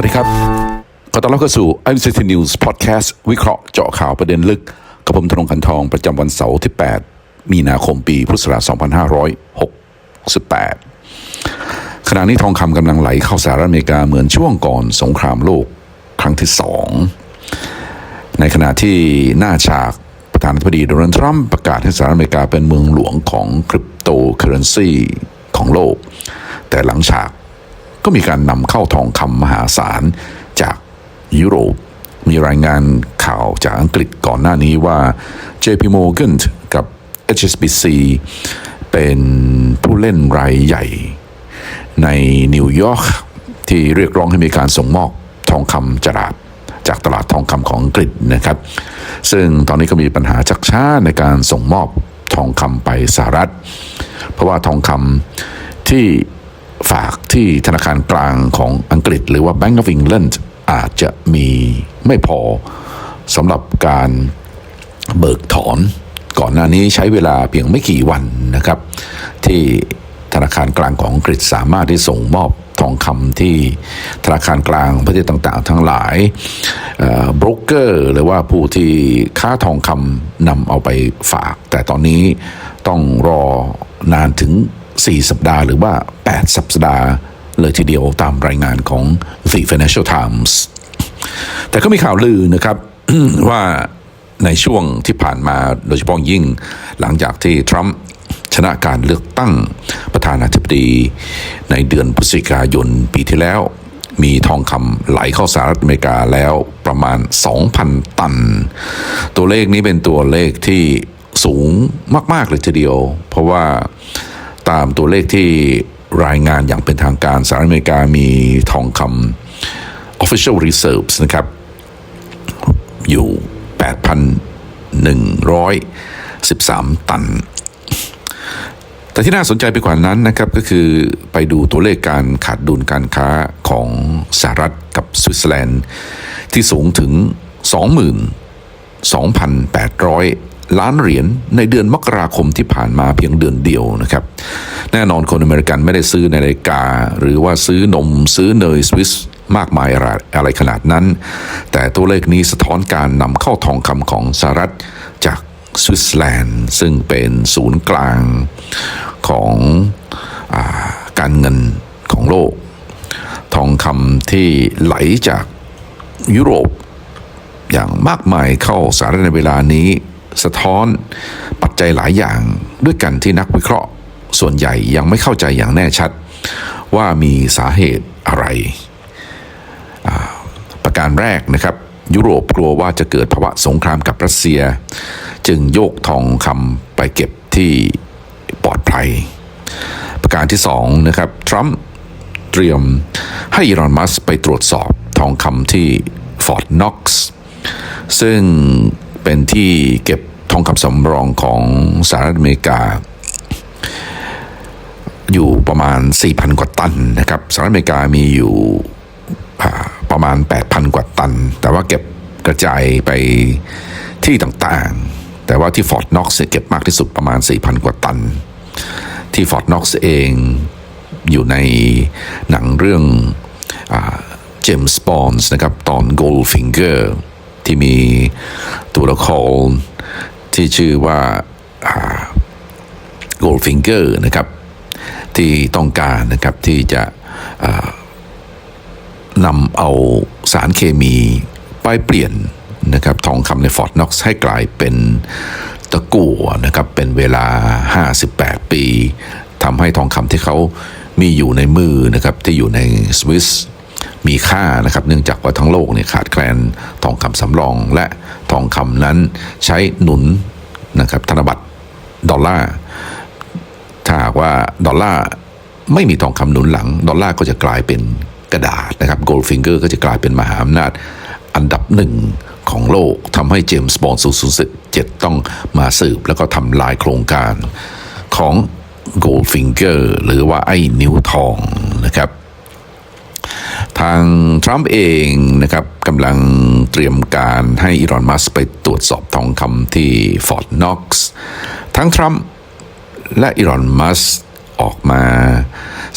วัสดีครับ ขอต้อนรับเข้าสู่ i อ c t News Podcast วิเคราะห์เจาะข่าวประเด็นลึกกับผมธนงกันทองประจำวันเสาร์ที่ 8 มีนาคมปีพุทธศักราช2568 ขณะนี้ทองคำกำลังไหลเข้าสหรัฐอเมริกาเหมือนช่วงก่อนสงครามโลกครั้งที่สองในขณะที่หน้าฉากประธานาธิบดีโดนัลด์ทรัมป์ประกาศให้สหรัฐอเมริกาเป็นเมืองหลวงของคริปโตเคอเรนซีของโลก แต่หลังฉาก ก็มีการนำเข้าทองคำมหาศาลจากยุโรป มีรายงานข่าวจากอังกฤษก่อนหน้านี้ว่า JP Morgan กับ HSBC เป็นผู้เล่นรายใหญ่ ในนิวยอร์กที่เรียกร้องให้มีการส่งมอบทองคำจราบจากตลาดทองคำของอังกฤษนะครับ ซึ่งตอนนี้ก็มีปัญหาชักช้าในการส่งมอบทองคำไปสหรัฐ เพราะว่าทองคำที่ ฝากที่ธนาคารกลางของอังกฤษ หรือว่า Bank of England อาจจะมีไม่พอสำหรับการเบิกถอน ก่อนหน้านี้ใช้เวลาเพียงไม่กี่วันนะครับ ที่ธนาคารกลางของอังกฤษสามารถที่ส่งมอบทองคำที่ธนาคารกลางประเทศต่างๆ ทั้งหลายบรกเกอร์หรือว่าผู้ที่ค้าทองคำนำเอาไปฝาก แต่ตอนนี้ต้องรอนานถึง 4 สัปดาห์หรือว่า 8 สัปดาห์ เลยทีเดียวตามรายงานของ The Financial Times แต่ก็มีข่าวลือนะครับว่าในช่วงที่ผ่านมาโดยเฉพาะยิ่งหลังจากที่ทรัมป์ชนะการเลือกตั้งประธานาธิบดี ในเดือนพฤศจิกายนปีที่แล้ว มีทองคำไหลเข้าสหรัฐอเมริกาแล้วประมาณ 2,000 ตัน ตัวเลขนี้เป็นตัวเลขที่สูงมาก ๆ เลยทีเดียว เพราะว่า ตามตัวเลขที่รายงานอย่างเป็นทางการสหรัฐอเมริกามีทองคำ official reserves นะครับ อยู่ 8,113 ตัน แต่ที่น่าสนใจไปกว่านั้นนะครับก็คือไปดูตัวเลขการขาดดุลการค้าของสหรัฐกับสวิตเซอร์แลนด์ที่สูงถึง22,800 ล้านเหรียญในเดือนมกราคมที่ผ่านมาเพียงเดือนเดียวนะครับ แน่นอนคนอเมริกันไม่ได้ซื้อนาฬิกา หรือว่าซื้อนมซื้อเนยสวิสมากมายอะไรขนาดนั้น แต่ตัวเลขนี้สะท้อนการนำเข้าทองคำของสหรัฐจากสวิตเซอร์แลนด์ซึ่งเป็นศูนย์กลางของอการเงินของโลก ทองคำที่ไหลจากยุโรปอย่างมากมายเข้าสหรัฐในเวลานี้ สะท้อน ปัจจัยหลายอย่างด้วยกันที่นักวิเคราะห์ ส่วนใหญ่ยังไม่เข้าใจอย่างแน่ชัด ว่ามีสาเหตุอะไร ประการแรกนะครับ ยุโรปกลัวว่าจะเกิดภาวะสงครามกับรัสเซีย จึงโยกทองคำไปเก็บที่ปลอดภัย ประการที่สองนะครับทรัมป์เตรียมให้อีรอนมัสไปตรวจสอบทองคำที่ฟอร์ดน็อกซ์ซึ่งเป็นที่เก็บ ทองคำสำรองของสหรัฐอเมริกา อยู่ประมาณ 4,000 กว่าตันนะครับสหรัฐอเมริกามีอยู่ประมาณ 8,000 กว่าตัน แต่ว่าเก็บกระจายไปที่ต่างๆ แต่ว่าที่ฟอร์ดน็อกซ์เก็บมากที่สุดประมาณ 4,000 กว่าตัน ที่ฟอร์ดน็อกซ์เองอยู่ในหนังเรื่องเจมส์บอนส์นะครับ ตอน Goldfinger ที่มีตัวละคร ที่ชื่อว่า Goldfinger นะครับ ที่ต้องการนะครับที่จะนำเอาสารเคมีไปเปลี่ยนนะครับทองคำในฟอร์ดน็อกซ์ให้กลายเป็นตะกั่วนะครับเป็นเวลา 58 ปีทำให้ทองคำที่เขามีอยู่ในมือนะครับที่อยู่ในสวิส มีค่านะครับ เนื่องจากว่าทั้งโลกเนี่ยขาดแคลนทองคำสำรองและทองคำนั้นใช้หนุนนะครับธนบัตรดอลลาร์ถ้าหากว่าดอลลาร์ไม่มีทองคำหนุนหลัง ดอลลาร์ก็จะกลายเป็นกระดาษนะครับโกลฟิงเกอร์ก็จะกลายเป็นมหาอำนาจอันดับหนึ่งของโลกทำให้เจมส์บอนด์007ต้องมาสืบแล้วก็ทำลายโครงการของโกลฟิงเกอร์หรือว่าไอ้นิ้วทองนะครับ ทางทรัมป์เองนะครับกำลังเตรียมการให้อีรอนมัสไปตรวจสอบทองคำที่ฟอร์ดน็อกซ์ทั้งทรัมป์และอีรอนมัสออกมา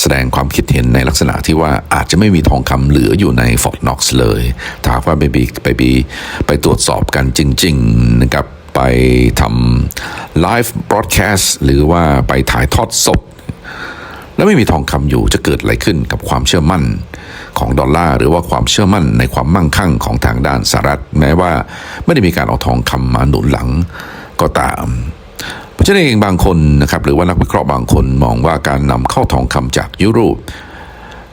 แสดงความคิดเห็นในลักษณะที่ว่าอาจจะไม่มีทองคำเหลืออยู่ในฟอร์ k น็อกซ์เลยถากว่าไปบีไปบีไปตรวจสอบกันจริง ๆ นะครับ ไปทำไลฟ์บ r อ a แคสต์หรือว่าไปถ่ายทอดสด แล้วไม่มีทองคำอยู่จะเกิดอะไรขึ้นกับความเชื่อมั่นของดอลลาร์หรือว่าความเชื่อมั่นในความมั่งคั่งของทางด้านสหรัฐ แม้ว่าไม่ได้มีการเอาทองคำมาหนุนหลังก็ตามเพราะฉะนั้นเองบางคนนะครับหรือว่านักวิเคราะห์บางคนมองว่าการนำเข้าทองคำจากยุโรป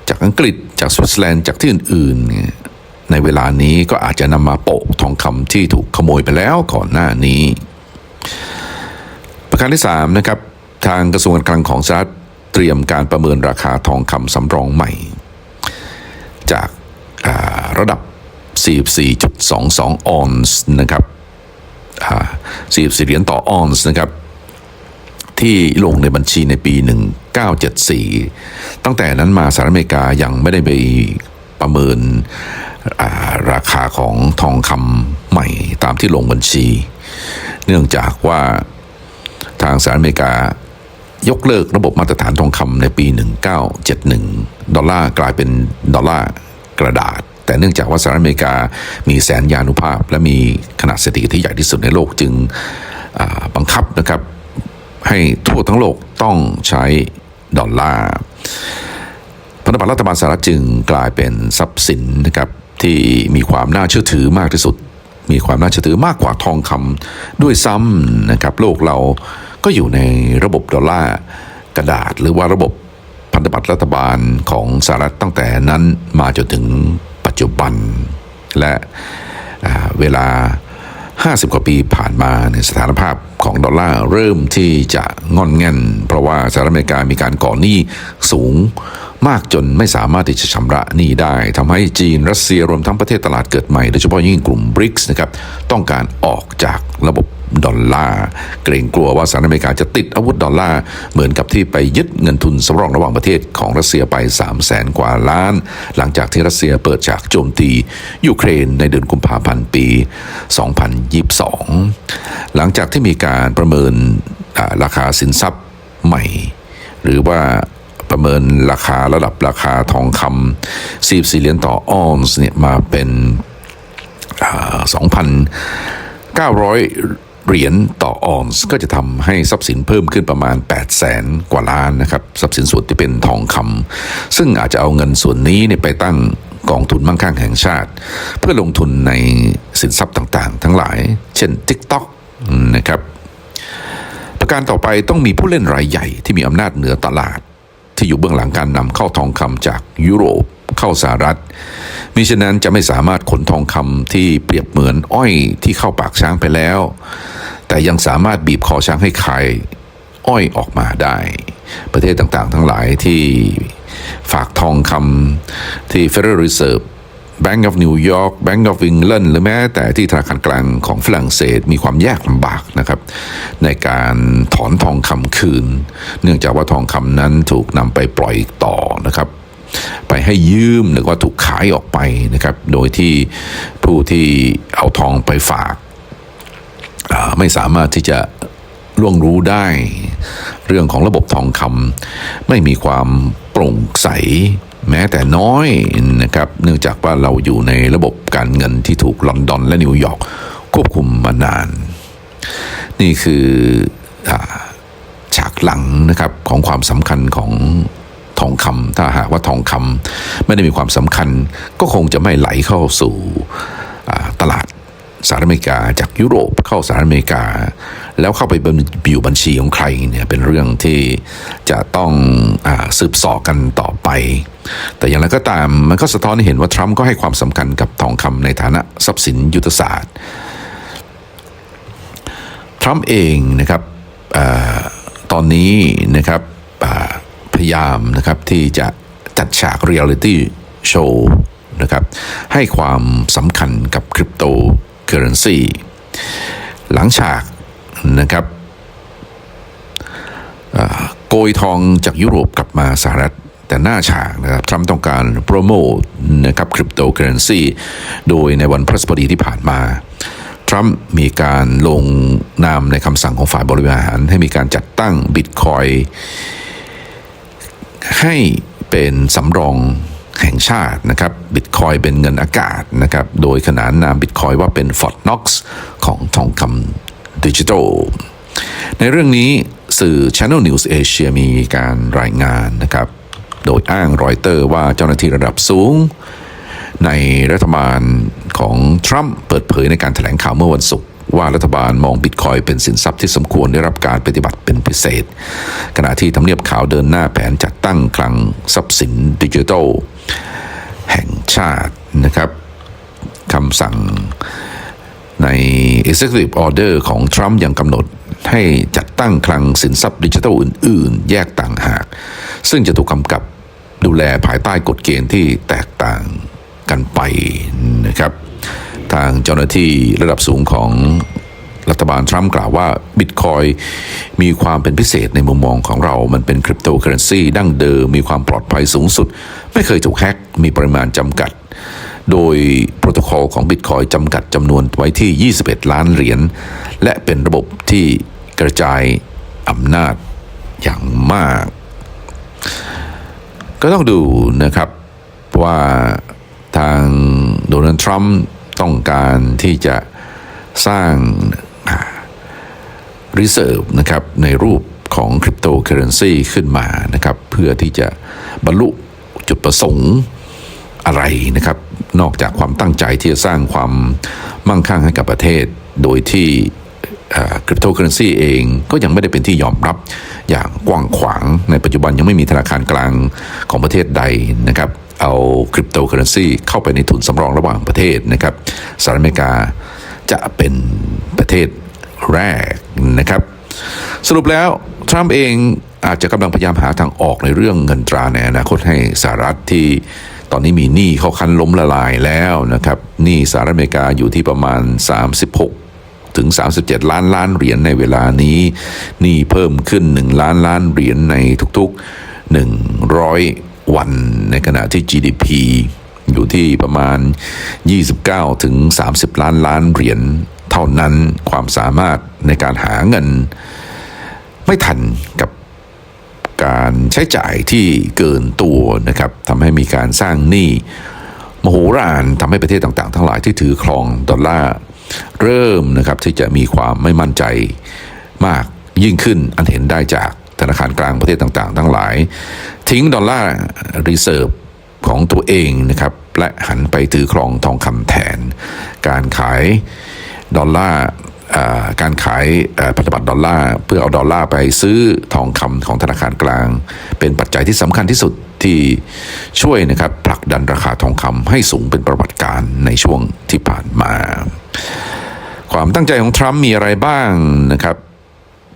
จากอังกฤษจากสวิตเซอร์แลนด์จากที่อื่นๆ ในเวลานี้ก็อาจจะนำมาโปะทองคำที่ถูกขโมยไปแล้วก่อนหน้านี้ ประการที่3นะครับทางกระทรวงการคลังของสหรัฐ ตรียมการประเมินราคาทองคำสำรองใหม่ จาการะดับ 44.22 ออนซ์นะครับ44เหรียญต่อออนซ์นะครับที่ลงในบัญชีในปี 1974 ตั้งแต่นั้นมาสหรัฐอเมริกายังไม่ได้ไปประเมินาราคาของทองคำใหม่ตามที่ลงบัญชี เนื่องจากว่าทางสหรัฐอเมริกา ยกเลิกระบบมาตรฐานทองคำในปี 1971 ดอลลาร์กลายเป็นดอลลาร์กระดาษ แต่เนื่องจากว่าสหรัฐอเมริกามีแสนยานุภาพ และมีขนาดเศรษฐกิจที่ใหญ่ที่สุดในโลกจึงบังคับนะครับให้ทั่วทั้งโลกต้องใช้ดอลลาร์พันธบัตรรัฐบาลสหรัฐจึงกลายเป็นทรัพย์สินนะครับที่มีความน่าเชื่อถือมากที่สุด มีความน่าเชื่อถือมากกว่าทองคำด้วยซ้ำนะครับโลกเรา ก็อยู่ในระบบดอลลาร์กระดาษ หรือว่าระบบพันธบัตรรัฐบาลของสหรัฐตั้งแต่นั้นมาจนถึงปัจจุบัน และอ่าเวลา 50 กว่าปีผ่านมาในยสถานภาพของดอลลาร์เริ่มที่จะงอนแง่น เพราะว่าสหรัฐอเมริกามีการก่อหนี้สูงมากจนไม่สามารถที่จะชำระหนี้ได้ทำให้จีนรัสเซียรวมทั้งประเทศตลาดเกิดใหม่ โดยเฉพาะยิ่งกลุ่มบริกส์นะครับต้องการออกจากระบบ ดอลลาร์ เกรงกลัวว่าสหรัฐอเมริกาจะติดอาวุธดอลลาร์ เหมือนกับที่ไปยึดเงินทุนสำรองระหว่างประเทศของรัสเซียไป 3 0 0แสนกว่าล้าน หลังจากที่รัสเซียเปิดฉากโจมตียูเครนในเดือนกุมภาพันธ์ปี 2022 หลังจากที่มีการประเมินราคาสินทรัพย์ใหม่ หรือว่าประเมินราคาระดับราคาทองคำ44เหรียญต่อออนซ์เนี่ยมาเป็นอ่า2,900 เหรียญต่อออนซ์ก็จะทำให้ทรัพย์สินเพิ่มขึ้นประมาณ 8 0 0แสนกว่าล้านนะครับทรัพย์สินส่วนที่เป็นทองคำซึ่งอาจจะเอาเงินส่วนนี้ไปตั้งกองทุนมั่งคั่งแห่งชาติ เพื่อลงทุนในสินทรัพย์ต่างๆ ทั้งหลาย เช่น TikTok นะครับ ประการต่อไปต้องมีผู้เล่นรายใหญ่ที่มีอำนาจเหนือตลาด ที่อยู่เบื้องหลังการนำเข้าทองคำจากยุโรปเข้าสหรัฐ มิฉะนั้นจะไม่สามารถขนทองคำที่เปรียบเหมือนอ้อยที่เข้าปากช้างไปแล้ว แต่ยังสามารถบีบคอช้างให้คายอ้อยออกมาได้ ประเทศต่างๆ ทั้งหลายที่ฝากทองคำที่ Federal Reserve Bank of New York Bank of England หรือแม้แต่ที่ธนาคารกลางของฝรั่งเศสมีความยากลำบากนะครับ ในการถอนทองคำคืน เนื่องจากว่าทองคำนั้นถูกนำไปปล่อยต่อนะครับ ไปให้ยืมหรือว่าถูกขายออกไปนะครับ โดยที่ผู้ที่เอาทองไปฝากไม่สามารถที่จะล่วงรู้ได้ เรื่องของระบบทองคำไม่มีความโปร่งใสแม้แต่น้อยนะครับเนื่องจากว่าเราอยู่ในระบบการเงินที่ถูกลอนดอนและนิวยอร์กควบคุมมานาน นี่คืออฉากหลังนะครับของความสำคัญของ ถ้าหากว่าทองคำไม่ได้มีความสำคัญ ก็คงจะไม่ไหลเข้าสู่ตลาดสหรัฐอเมริกาจากยุโรปเข้าสหรัฐอเมริกา แล้วเข้าไปอยู่บัญชีของใครเนี่ยเป็นเรื่องที่จะต้องอสืบสอกันต่อไป แต่อย่างไรก็ตามมันก็สะท้อนให้เห็นว่าทรัมป์ก็ให้ความสำคัญกับทองคำในฐานะทรัพย์สินยุทธศาสตร์ทรัมป์เองนะครับอตอนนี้นะครับ พยายามนะครับที่จะจัดฉากเรียลิตี้โชว์นะครับให้ความสำคัญกับคริปโตเคอเรนซีหลังฉากนะครับโกยทองจากยุโรปกลับมาสหรัฐแต่หน้าฉากนะครับทรัมป์ต้องการโปรโมทนะครับคริปโตเคอเรนซีโดยในวันพฤหัสบดีที่ผ่านมา ทรัมป์มีการลงนามในคำสั่งของฝ่ายบริหารให้มีการจัดตั้งบิตคอย ให้เป็นสำรองแห่งชาตินะครับบิตคอยเป็นเงินอากาศนะครับโดยขนานนามบิตคอยว่าเป็นฟอร์ดน็อกซ์ของทองคำดิจิทัลในเรื่องนี้สื่อ Channel News Asia มีการรายงานนะครับ โดยอ้างรอยเตอร์ว่าเจ้าหน้าที่ระดับสูง ในรัฐบาลของทรัมป์เปิดเผยในการถแถลงข่าวเมื่อวันศุกร์ ว่ารัฐบาลมองบิตคอยเป็นสินทรัพย์ที่สมควรได้รับการปฏิบัติเป็นพิเศษ ขณะที่ทำเนียบข่าวเดินหน้าแผนจัดตั้งคลังทรัพย์สินดิจิทัล แห่งชาตินะครับคำสั่งใน Executive Order ของทรัมป์ยังกำหนดให้จัดตั้งคลังสินทรัพย์ดิจิทัลอื่น ๆ แยกต่างหาก ซึ่งจะถูกกำกับดูแลภายใต้กฎเกณฑ์ที่แตกต่างกันไปนะครับ ทางเจ้าหน้าที่ระดับสูงของรัฐบาลทรัมป์กล่าวว่าบิตคอยมีความเป็นพิเศษในมุมมองของเรา มันเป็นคริปโตเคอเรนซีดั้งเดิม มีความปลอดภัยสูงสุด ไม่เคยถูกแฮก มีปริมาณจำกัด โดยโปรโตคอลของบิตคอยจำกัดจำนวนไว้ที่ 21 ล้านเหรียญ และเป็นระบบที่กระจายอำนาจอย่างมาก ก็ต้องดูนะครับว่าทางโดนัลด์ทรัมป์ ต้องการที่จะสร้างรีเซิร์ฟนะครับในรูปของคริปโตเคอเรนซีขึ้นมานะครับเพื่อที่จะบรรลุจุดประสงค์อะไรนะครับ นอกจากความตั้งใจที่จะสร้างความมั่งคั่งให้กับประเทศ โดยที่คริปโตเคอเรนซีเองก็ยังไม่ได้เป็นที่ยอมรับอย่างกว้างขวางในปัจจุบันยังไม่มีธนาคารกลางของประเทศใดนะครับ เอาคริปโตเคอเรนซีเข้าไปในทุนสำรองระหว่างประเทศนะครับสหรัฐอเมริกาจะเป็นประเทศแรกนะครับ สรุปแล้ว ทรัมป์เองอาจจะกำลังพยายามหาทางออกในเรื่องเงินตราในอนาคตให้สหรัฐที่ตอนนี้มีหนี้เขาคันล้มละลายแล้วนะครับหนี้สหรัฐอเมริกาอยู่ที่ประมาณ 36ถึง 37 ล้านล้านเหรียญในเวลานี้หนี้เพิ่มขึ้น 1 ล้านล้านเหรียญในทุกๆ 100 วันในขณะที่ GDP อยู่ที่ประมาณ 29 ถึง 30 ล้านล้านเหรียญเท่านั้นความสามารถในการหาเงิน ไม่ทันกับการใช้จ่ายที่เกินตัวนะครับทำให้มีการสร้างหนี้มโหฬารทำให้ประเทศต่างๆ ทั้งหลายที่ถือครองดอลลาร์เริ่มนะครับที่จะมีความไม่มั่นใจมากยิ่งขึ้นอันเห็นได้จาก ธนาคารกลางประเทศต่างๆ ทั้งหลาย ทิ้งดอลลาร์รีเซิร์ฟของตัวเองนะครับและหันไปถือครองทองคำแทน การขายดอลลาร์การขายพันธบัตรดอลลาร์เพื่อเอาดอลลาร์ไปซื้อทองคำของธนาคารกลาง เป็นปัจจัยที่สำคัญที่สุดที่ช่วยนะครับผลักดันราคาทองคำให้สูงเป็นประวัติการในช่วงที่ผ่านมา ความตั้งใจของทรัมป์มีอะไรบ้างนะครับ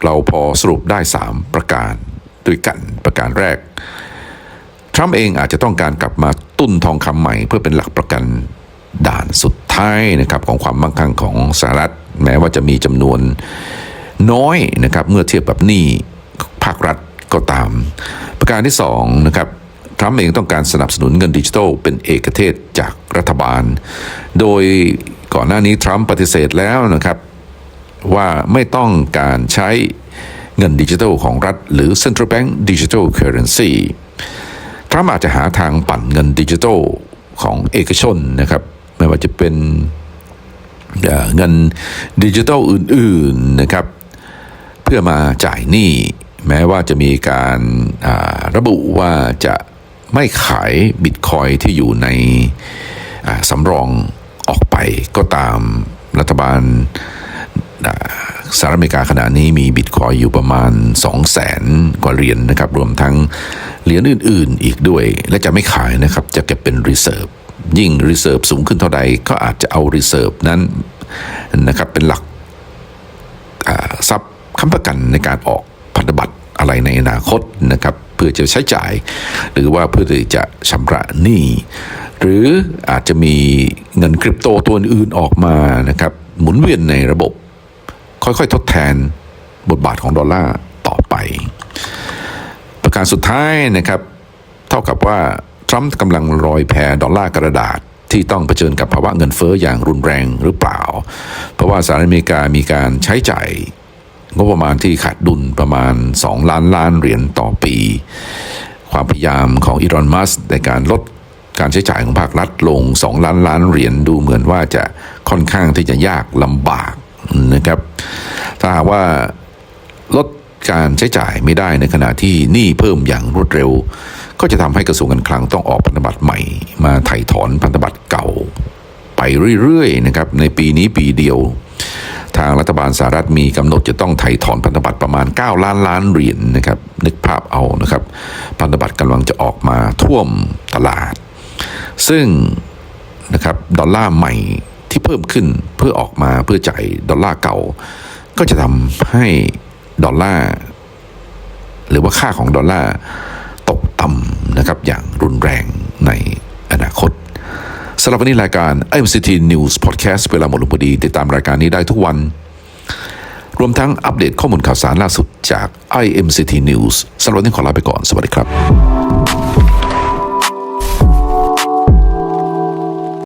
เราพอสรุปได้ 3 ประการด้วยกันประการแรก ทรัมป์เองอาจจะต้องการกลับมาตุ้นทองคำใหม่เพื่อเป็นหลักประกันด่านสุดท้ายนะครับของความมั่งคั่งของสหรัฐ แม้ว่าจะมีจำนวนน้อยนะครับเมื่อเทียบกับหนี้ภาครัฐก็ตาม ประการที่2นะครับทรัมป์เองต้องการสนับสนุนเงินดิจิทัลเป็นเอกเทศจากรัฐบาล โดยก่อนหน้านี้ทรัมป์ปฏิเสธแล้วนะครับ ว่าไม่ต้องการใช้เงินดิจิทัลของรัฐ หรือ Central Bank Digital Currency ทรัมป์อาจจะหาทางปั่นเงินดิจิทัลของเอกชนนะครับ ไม่ว่าจะเป็นเงินดิจิทัลอื่นๆนะครับ เพื่อมาจ่ายหนี้ แม้ว่าจะมีการระบุว่าจะไม่ขายบิตคอยที่อยู่ในสำรองออกไปก็ตามรัฐบาล สหรัฐอเมริกาขณะนี้มีบิตคอยอยู่ประมาณ 2 0 0แสนกว่าเหรียญนนะครับ รวมทั้งเหรียญอื่น ๆ อีกด้วย และจะไม่ขายนะครับ จะเก็บเป็นรีเซิร์ฟยิ่งรีเซิร์ฟสูงขึ้นเท่าใดก็อาจจะเอารีเซิร์ฟนั้นนะครับเป็นหลักทรัพย์ค้ำประกันในการออกพันธบัตรอะไรในอนาคตนะครับ เพื่อจะใช้จ่าย หรือว่าเพื่อที่จะชำระหนี้หรืออาจจะมีเงินคริปโตตัวอื่นออกมานะครับ หมุนเวียนในระบบ ค่อยๆ ทดแทนบทบาทของดอลลาร์ต่อไป ประการสุดท้ายนะครับ เท่ากับว่าทรัมป์กำลังรอยแพดอลลาร์กระดาษที่ต้องเผชิญกับภาวะเงินเฟอ้ออย่างรุนแรงหรือเปล่า เพราะว่าสหรัฐอเมริกามีการใช้จ่ายงบประมาณที่ขาดดุลประมาณ 2 ล้านล้านเหรียญต่อปีคความพยายามของอีรอนมัสในการลดการใช้จ่ายของภาครัฐลง 2 ล้านล้านเหรียญดูเหมือนว่าจะค่อนข้างที่จะยากลำบาก นะครับ ถ้าหากว่าลดการใช้จ่ายไม่ได้ในขณะที่หนี้เพิ่มอย่างรวดเร็ว ก็จะทำให้กระทรวงการคลังต้องออกพันธบัตรใหม่ มาไถ่ถอนพันธบัตรเก่า ไปเรื่อยๆนะครับในปีนี้ปีเดียว ทางรัฐบาลสหรัฐมีกำหนดจะต้องไถ่ถอนพันธบัตรประมาณ 9 ล้านล้านเหรียญนะครับนึกภาพเอานะครับ พันธบัตรกำลังจะออกมาท่วมตลาด ซึ่งนะครับดอลลาร์ใหม่ ที่เพิ่มขึ้นเพื่อออกมาเพื่อจ่ายดอลลาร์เก่า ก็จะทำให้ดอลลาร์หรือว่าค่าของดอลลาร์ตกต่ำนะครับอย่างรุนแรงในอนาคตสำหรับวันนี้รายการ IMCT News Podcast เวลาหมดลงพอดี ติดตามรายการนี้ได้ทุกวัน รวมทั้งอัปเดตข้อมูลข่าวสารล่าสุดจาก IMCT News สำหรับวันนี้ขอลาไปก่อน สวัสดีครับ